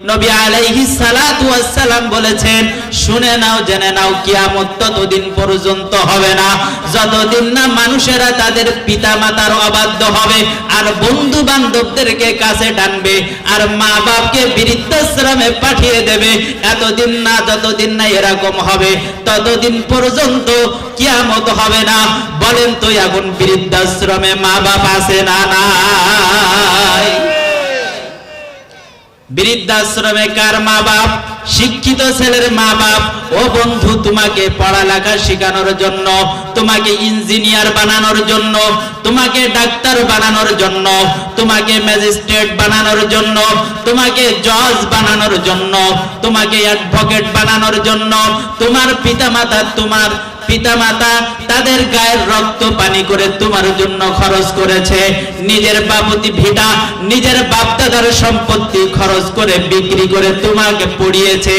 নবী আলাইহি সালাতু ওয়াসসালাম বলেছেন, শুনে নাও, জেনে নাও, কিয়ামত ততদিন পর্যন্ত হবে না। যতদিন না মানুষেরা তাদের পিতামাতার অবাধ্য হবে, আর বন্ধু বান্ধবদেরকে কাছে টানবে, আর মা বাপকে বৃদ্ধাশ্রমে পাঠিয়ে দেবে, এতদিন না, যতদিন না এরকম হবে, ততদিন পর্যন্ত কিয়ামত হবে না। বলেন তো এখন বৃদ্ধাশ্রমে মা বাপ আছে না নাই? বৃদ্ধাশ্রমে কার মা বাপ শিক্ষিত ছেলের মা বাপ ও বন্ধু, তোমাকে পড়ালেখা শেখানোর জন্য, তোমাকে ইঞ্জিনিয়ার বানানোর জন্য, তোমাকে ডাক্তার বানানোর জন্য, তোমাকে ম্যাজিস্ট্রেট বানানোর জন্য, তোমাকে জজ বানানোর জন্য, তোমাকে অ্যাডভোকেট বানানোর জন্য, তোমার পিতামাতা তোমার পিতামাতা তাদের গায়ের রক্ত পানি করে তোমার জন্য খরচ করেছে, নিজের বাপতি ভিটা, নিজের বাপদাদার সম্পত্তি খরচ করে বিক্রি করে তোমাকে পড়িয়েছে।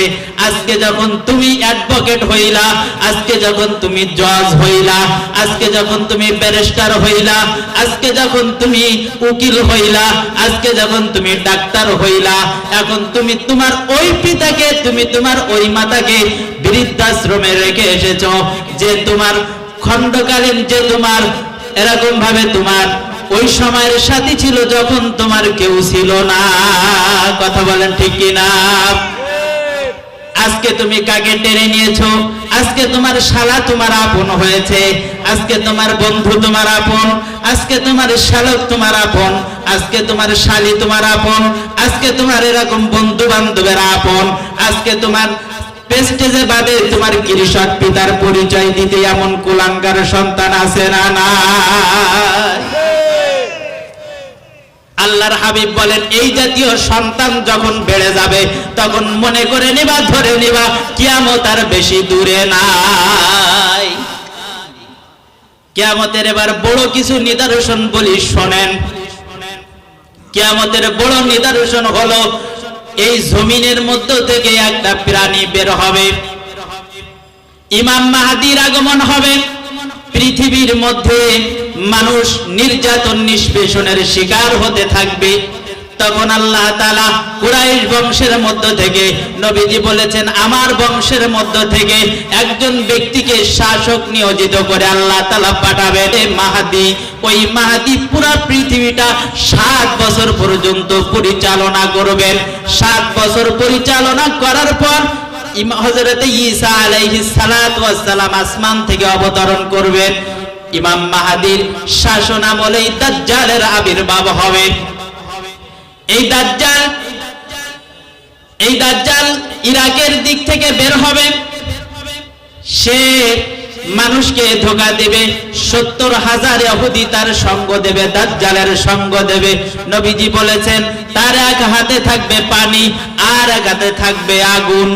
আজকে যখন তুমি অ্যাডভোকেট হইলা, আজকে যখন তুমি জজ হইলা, আজকে যখন তুমি ব্যারিস্টার হইলা, আজকে যখন তুমি উকিল হইলা, আজকে যখন তুমি ডাক্তার হইলা, এখন তুমি তোমার ওই পিতাকে, তুমি তোমার ওই মাতাকে বৃদ্ধাশ্রমে রেখে এসেছ, যে তোমার খণ্ডকালীন যে তোমার এরকম ভাবে তোমার, ওই সময়ের সাথী ছিল যখন তোমার কেউ ছিল না। কথা বলেন ঠিক কিনা? আজকে তুমি কাকে টেনে নিয়েছো? আজকে তোমার শালা তোমার আপন হয়েছে। আজকে তোমার বন্ধু তোমার আপন। আজকে তোমার শালক তোমার আপন। আজকে তোমার শালি তোমার আপন। আজকে তোমার এরকম বন্ধু বান্ধবের আপন। আজকে তোমার পেস্টেজে বাদে তোমার কৃষক পিতার পরিচয় দিতে এমন কুলাঙ্গার সন্তান আছে না না আল্লাহর হাবিব বলেন এই জাতীয় সন্তান যখন বেড়ে যাবে তখন মনে করে নিবা ধরে নিবা কিয়ামত আর বেশি দূরে নাই কিয়ামতের এবার বড় কিছু নিদর্শন বলি শোনেন কিয়ামতের বড় নিদর্শন হলো এই জমিনের মধ্য থেকে একটা প্রাণী বের হবে। ইমাম মাহাদির আগমন হবে। পৃথিবীর মধ্যে মানুষ নির্যাতন নিষ্পেষণের শিকার হতে থাকবে। তখন আল্লাহ তালা কুরাইশ বংশের মধ্য থেকে নবীজি বলেছেন, আমার বংশের মধ্য থেকে একজন ব্যক্তিকে শাসক নিয়োজিত করে আল্লাহ তালা পাঠাবে। মাহাদি, ওই মাহাদি পুরা পৃথিবীটা সাত বছর পর্যন্ত পরিচালনা করবেন। সাত বছর পরিচালনা করার পর হজরত ঈসা আলাইহিস সালাত সালাম আসমান থেকে অবতরণ করবেন। ইমাম মাহাদির শাসন আমলে দাজ্জালের আবির্ভাব হবে। এই দাজ্জাল এই দাজ্জাল ইরাকের দিক থেকে বের হবে। সে মানুষকে ধোকা দেবে, সত্তর হাজার ইহুদি তার সঙ্গ দেবে, দাজ্জালের সঙ্গ দেবে। নবীজি বলেছেন, তার এক হাতে থাকবে পানি, আর এক হাতে থাকবে আগুন।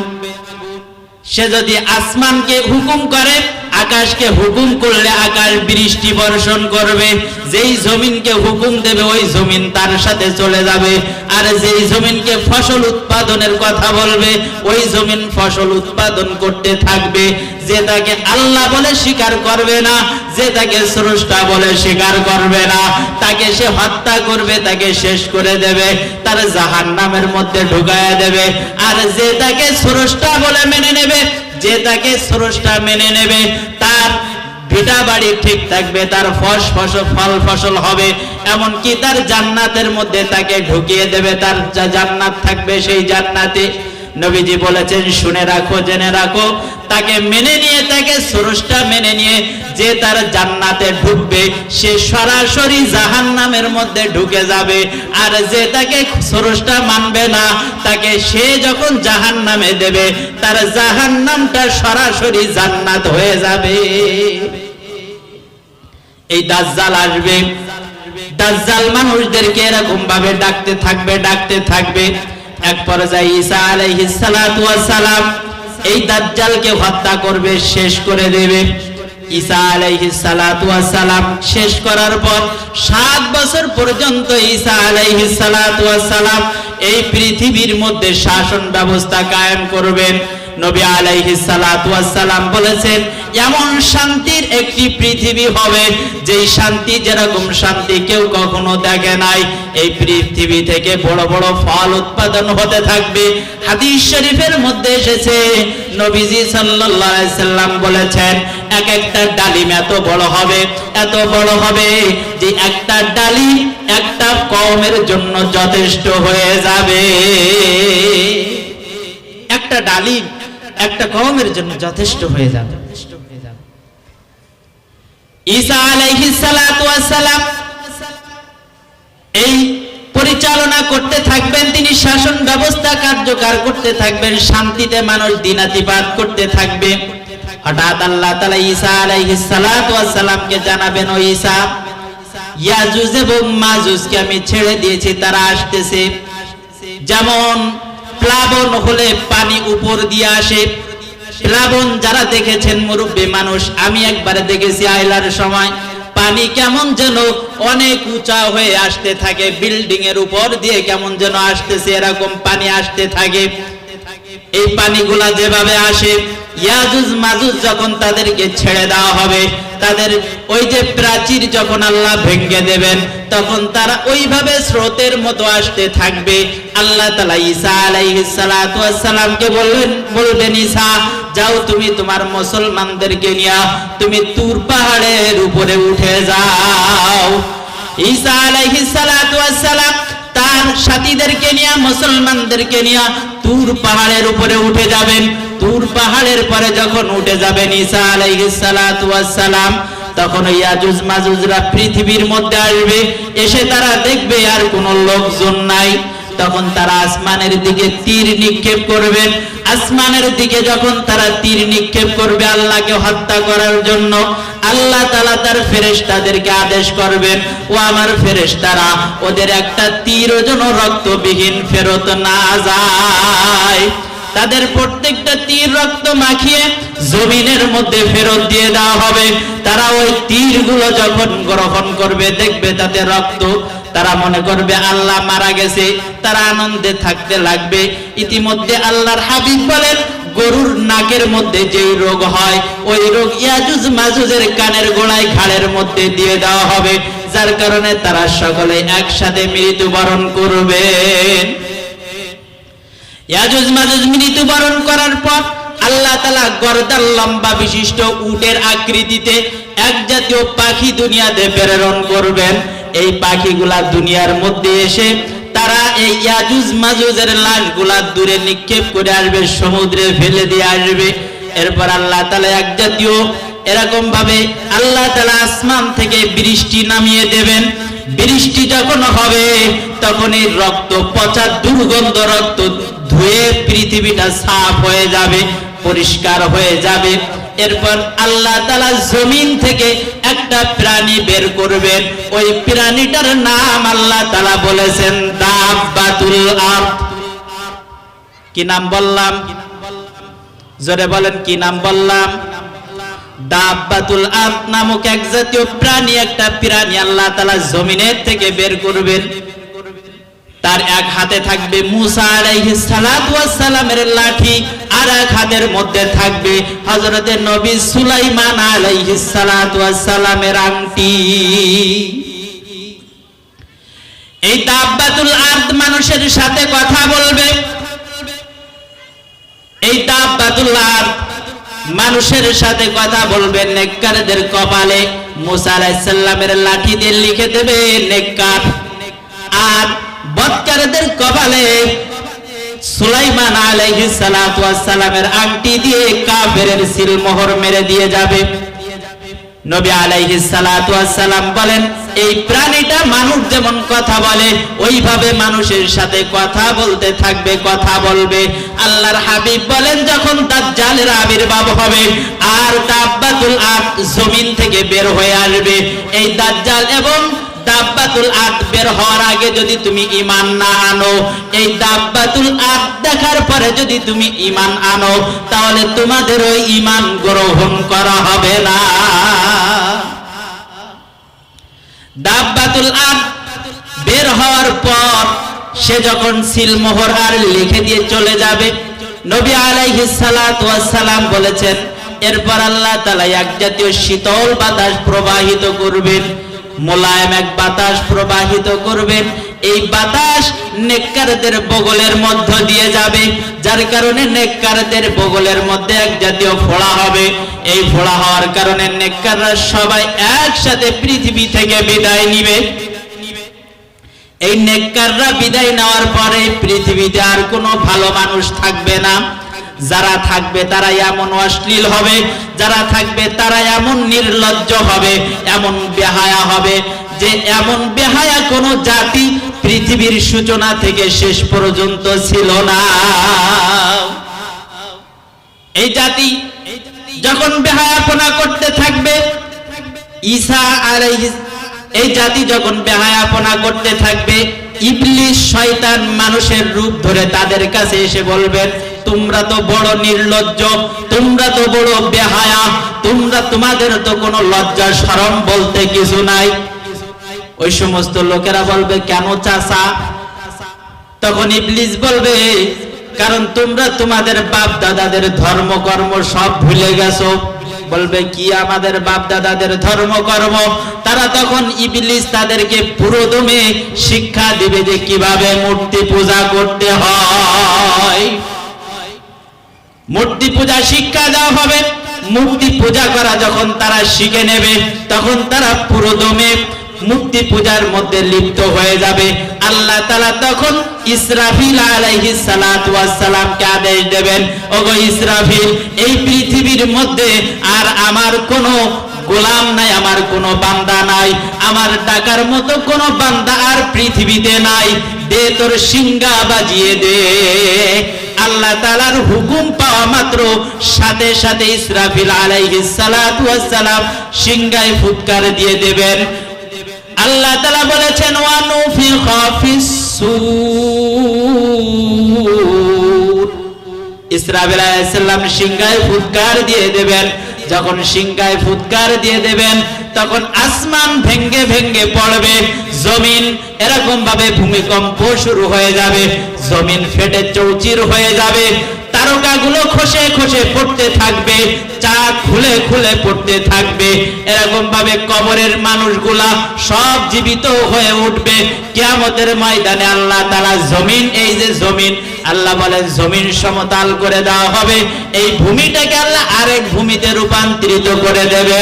সে যদি আসমানকে হুকুম করে আকাশকে হুকুম করলে আকাশ বৃষ্টি বর্ষণ করবে। যেই জমিনকে হুকুম দেবে, ওই জমিন তার সাথে চলে যাবে। আর যেই জমিনকে ফসল উৎপাদনের কথা বলবে, ওই জমিন ফসল উৎপাদন করতে থাকবে। যে তাকে আল্লাহ বলে স্বীকার করবে না, যে তাকে স্রষ্টা বলে স্বীকার করবে না। তাকে সে হত্যা করবে, তাকে শেষ করে দেবে, তার জাহান নামের মধ্যে ঢুকায়া দেবে। আর যে তাকে স্রষ্টা বলে মেনে নেবে যে তাকে স্রষ্টা মেনে নেবে, তার ভিটা বাড়ি ঠিক থাকবে, তার ফস ফসল ফল ফসল হবে, এমনকি তার জান্নাতের মধ্যে তাকে ঢুকিয়ে দেবে, তার জান্নাত থাকবে সেই জান্নাতে নবীজি বলেছেন, শুনে রাখো, জেনে রাখো। তাকে মেনে নিয়ে, তাকে স্রষ্টা মেনে নিয়ে যে তার জান্নাতে ঢুকবে, সে সরাসরি জাহান নামের মধ্যে ঢুকে যাবে। আর যে তাকে স্রষ্টা মানবে না, তাকে সে যখন জাহান নামে দেবে, তার জাহান নামটা সরাসরি জান্নাত হয়ে যাবে। এই দাজ্জাল আসবে। দাজ্জাল মানুষদেরকে এরকম ভাবে ডাকতে থাকবে ডাকতে থাকবে। এক পর্যায়ে ঈসা আলাইহিস সালাতু ওয়াস সালাম এই দাজ্জালকে হত্যা করবে, শেষ করে দেবে। ঈসা আলাইহিস সালাতু ওয়াস সালাম শেষ করার পর সাত বছর পর্যন্ত ঈসা আলাইহিস সালাতু ওয়াস সালাম এই পৃথিবীর মধ্যে শাসন ব্যবস্থা কায়েম করবেন। নবী ওয়াস সালাম বলেছেন, এমন শান্তির একটি পৃথিবী হবে, যেই শান্তি যেরকম শান্তি কেউ কখনো দেখে নাই। এই পৃথিবী থেকে বড় বড় ফল উৎপাদন হতে থাকবে। হাদিস শরীফের মধ্যে এসেছে, নবীজি সাল্লাল্লাহু আলাইহি সাল্লাম বলেছেন, এক একটা ডালিম এত বড় হবে, এত বড় হবে যে একটা ডালিম একটা কওমের জন্য যথেষ্ট হয়ে যাবে। একটা ডালিম একটা কওমের জন্য যথেষ্ট হয়ে যাবে। এই পরিচালনা করতে থাকবেন, তিনি শাসন ব্যবস্থা কার্যকর করতে থাকবেন, শান্তিতে মানুষ দিনাতিপাত করতে থাকবে। হঠাৎ আল্লাহ তাআলা ঈসা আলাইহিস সালাতু সালামকে জানাবেন, ও ঈসা, ইয়াজুজ এবং মাজুজকে আমি ছেড়ে দিয়েছি, তারা আসতেছে। যেমন প্লাবন হলে পানি উপর দিয়ে আসে। প্লাবন যারা দেখেছেন মুরব্বী মানুষ, আমি একবারে দেখেছি আইলার সময়, পানি কেমন যেন অনেক উঁচা হয়ে আসতে থাকে, বিল্ডিং এর উপর দিয়ে কেমন যেন আসতেছে, এরকম পানি আসতে থাকে। এই পানিগুলা যেভাবে আসে, ইয়াজুজ মাজুজ যখন তাদেরকে ছেড়ে দেওয়া হবে, তাদের ওই যে প্রাচীর যখন আল্লাহ ভেঙে দেবেন তখন তারা ওইভাবে স্রোতের মতো আসতে থাকবে। আল্লাহ তালা ঈসা আলাইহিস সালাতু সালামকে বললেন, বলবেন, ঈসা, যাও তুমি তোমার মুসলমানদেরকে নিয়ে তুমি তুর পাহাড়ের উপরে উঠে যাও। ঈসা আলাইহিস সালাতু সালাম তার সাথীদেরকে নিয়ে, মুসলমানদেরকে নিয়ে তুর পাহাড়ের উপরে উঠে যাবেন। তুর পাহাড়ের পরে যখন উঠে যাবেন ঈসা আলাইহিস সালাম তখন ইয়াজুজ মাজুজরা পৃথিবীর মধ্যে আসবে, এসে তারা দেখবে আর কোনো লোকজন নাই। তখন তারা আসমানের দিকে তীর নিক্ষেপ করবেন আসমানের দিকে যখন তারা তীর নিক্ষেপ করবে আল্লাহকে হত্যা করার জন্য, আল্লাহ তালা তার ফেরেশতাদেরকে আদেশ করবেন, ও আমার ফেরেশতারা, ওদের একটা তীর যেন রক্তবিহীন ফেরত না যায়। তাদের প্রত্যেকটা তীর রক্ত মাখিয়ে জমিনের মধ্যে ফেরত দিয়ে দেওয়া হবে। তারা ওই তীরগুলো যখন গ্রহণ করবে, দেখবে তাতে রক্ত। তারা মনে করবে, আল্লাহ মারা গেছে। তারা আনন্দে থাকতে লাগবে। ইতিমধ্যে আল্লাহর হাবিব বলেন, গরুর নাকের মধ্যে যেই রোগ হয়, ওই রোগ ইয়াজুজ মাজুজের কানের গোড়ায় ঘাড়ের মধ্যে দিয়ে দেওয়া হবে। যার কারণে তারা সকলে একসাথে মৃত্যুবরণ করবেন। ইয়াজুজ মাজুজ মৃত্যুবরণ করার পর আল্লাহ তালা গরদার লম্বা বিশিষ্ট উটের আকৃতিতে এক জাতীয় পাখি দুনিয়াতে প্রেরণ করবেন। এই পাখিগুলা দুনিয়ার মধ্যে এসে তারা এই ইয়াজুজ মাজুজের লাশগুলা দূরে নিক্ষেপ করে আসবে, সমুদ্রে ফেলে দিয়ে আসবে। এরপর আল্লাহ তালা এক জাতীয় এরকম ভাবে আল্লাহ তালা আসমান থেকে বৃষ্টি নামিয়ে দেবেন। বৃষ্টি যখন হবে তখন এই রক্ত, পচা দুর্গন্ধ রক্ত ধুয়ে পৃথিবীটা সাফ হয়ে যাবে, পরিষ্কার হয়ে যাবে। এরপর আল্লাহ তালা জমিন থেকে একটা প্রাণী বের করবেন ওই প্রাণীটার নাম আল্লাহ তালা বলেছেন কি নাম বললাম? জোরে বলেন, কি নাম বললাম? দাব্বাতুল আরদ নামক এক জাতীয় প্রাণী একটা প্রাণী আল্লাহ তাআলা জমিনের থেকে বের করবেন। তার এক হাতে থাকবে লাঠি, আর এক হাতের মধ্যে থাকবে নবী সুলাইমান সালামের আংটি। এই দাব্বাতুল আরদ মানুষের সাথে কথা বলবে। এই দাব্বাতুল আরদ মানুষের সাথে কথা বলবেন নেককারদের কপালে। মুসা লাঠি দিয়ে লিখে দেবে নেককার। আর বৎকারদের কপালে সুলাইমান আলাইহিস সালাতু সালামের আংটি দিয়ে কাফেরের সিল মোহর মেরে দিয়ে যাবে। নবী আলাইহিস সালাতু সালাম বলেন এই প্রাণীটা মানুষ যেমন কথা বলে, ওইভাবে মানুষের সাথে কথা বলতে থাকবে, কথা বলবে। আল্লাহর হাবিব বলেন, যখন দাজ্জালের আবির্ভাব হবে, আর দাব্বাতুল আদ জমিন থেকে বের হয়ে আসবে। এই দাজ্জাল এবং দাব্বাতুল আদ বের হওয়ার আগে যদি তুমি ইমান না আনো, এই দাব্বাতুল আদ দেখার পরে যদি তুমি ইমান আনো, তাহলে তোমাদের ওই ইমান গ্রহণ করা হবে না। দাব্বাতুল আদ বের হওয়ার পর সে যখন সিলমোহর আর লিখে দিয়ে চলে যাবে, নবী আলাইহিস সালাতু সালাম বলেছেন, এরপর আল্লাহ তাআলা এক জাতীয় শীতল বাতাস প্রবাহিত করবেন, মোলায়েম এক বাতাস প্রবাহিত করবেন এই বাতাস নেককারদের বগলের মধ্য দিয়ে যাবে, যার কারণে নেককারদের বগলের মধ্যে এক জাতীয় ফোড়া হবে। এই ফোড়া হওয়ার কারণে নেককাররা সবাই একসাথে পৃথিবী থেকে বিদায় নিবে। এই নেককাররা বিদায় নেওয়ার পরে পৃথিবীতে আর কোনো ভালো মানুষ থাকবে না। যারা থাকবে তারা এমন অশ্লীল হবে, যারা থাকবে তারা এমন নির্লজ্জ হবে, এমন বেহায়া হবে যে এমন বেহায়া কোনো জাতি পৃথিবীর সূচনা থেকে শেষ পর্যন্ত ছিল না। এই জাতি যখন বেহায়াপনা করতে থাকবে, ঈসা আলাইহিস এই জাতি যখন বেহায়াপনা করতে থাকবে, ইবলিস শয়তান মানুষের রূপ ধরে তাদের কাছে এসে বলবেন, তোমরা তো বড় নির্লজ্জ, তোমরা তো বড় বেহায়া, তোমরা তোমাদের তো কোনো লজ্জা শরম বলতে কিছু নাই। ওই সমস্ত লোকেরা বলবে, কেন চাচা? তখন ইবলিস বলবে, কারণ তোমরা তোমাদের বাপ দাদাদের ধর্ম কর্ম সব ভুলে গেছো। বলবে, কি আমাদের বাপ দাদাদের ধর্ম কর্ম তারা তখন ইবলিস তাদেরকে পুরোদমে শিক্ষা দিবে যে কীভাবে মূর্তি পূজা করতে হয়। মূর্তি পূজা শিক্ষা দেওয়া হবে। মূর্তি পূজা করা যখন তারা শিখে নেবে, তখন তারা পুরোদমে মূর্তি পূজার মধ্যে লিপ্ত হয়ে যাবে। আল্লাহ তালা তখন ইসরাফিল ওয়াস সালামকে আদেশ দেবেন, ওগো ইসরাফিল, এই পৃথিবীর মধ্যে আর আমার কোনো গোলাম নাই, আমার কোনো বান্দা নাই, আমার ডাকার মতো কোনো বান্দা আর পৃথিবীতে নাই, দে তোর সিংহা বাজিয়ে দে। আল্লাহ তালার হুকুম পাওয়া মাত্র সাথে সাথে ইসরাফিল আলাইহিস সালাম সিংহায় ফুৎকার দিয়ে দেবেন। আল্লাহ তালা বলেছেন ওয়ানুফি খাফিস সূর। ইসরাফিল আলাইহিস সালাম সিংহায় ফুৎকার দিয়ে দেবেন। যখন সিংহায় ফুৎকার দিয়ে দেবেন, তখন আসমান ভেঙ্গে ভেঙ্গে পড়বে, জমিন এরকম ভাবে ভূমিকম্প শুরু হয়ে যাবে, জমিন ফেটে চৌচির হয়ে যাবে তারকাগুলো খসে খসে পড়তে থাকবে চাঁদ খুলে খুলে পড়তে থাকবে। এরকম ভাবে কবরের মানুষগুলা সব জীবিত হয়ে উঠবে। কিয়ামতের ময়দানে আল্লাহ তালা জমিন, এই যে জমিন, আল্লাহ বলেন জমিন সমতাল করে দেওয়া হবে। এই ভূমিটাকে আল্লাহ আরেক ভূমিতে রূপান্তরিত করে দেবে।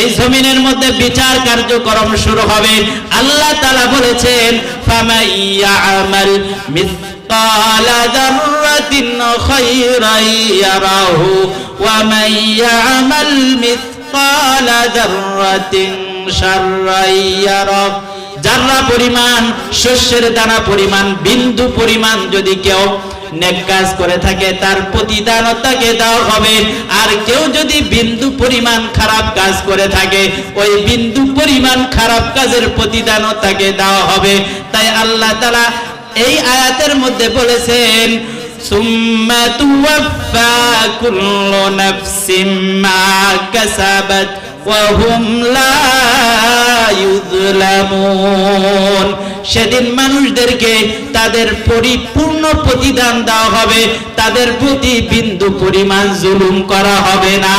এই জমিনের মধ্যে বিচার কার্যক্রম শুরু হবে। আল্লাহ তালা বলেছেন ফামাইয়া আমাল مثقال ذرة خيرا يره ومن يعمل مثقال ذرة شرا يره যারা পরিমাণ শস্যের দানা পরিমাণ বিন্দু পরিমাণ যদি কেউ নেক কাজ করে থাকে তার প্রতিদান তাকে দেওয়া হবে আর কেউ যদি বিন্দু পরিমাণ খারাপ কাজ করে থাকে ওই বিন্দু পরিমাণ খারাপ কাজের প্রতিদান তাকে দেওয়া হবে তাই আল্লাহ তালা এই আয়াতের মধ্যে বলেছেন সেদিন মানুষদেরকে তাদের পরিপূর্ণ প্রতিদান দেওয়া হবে, তাদের প্রতি বিন্দু পরিমাণ জুলুম করা হবে না।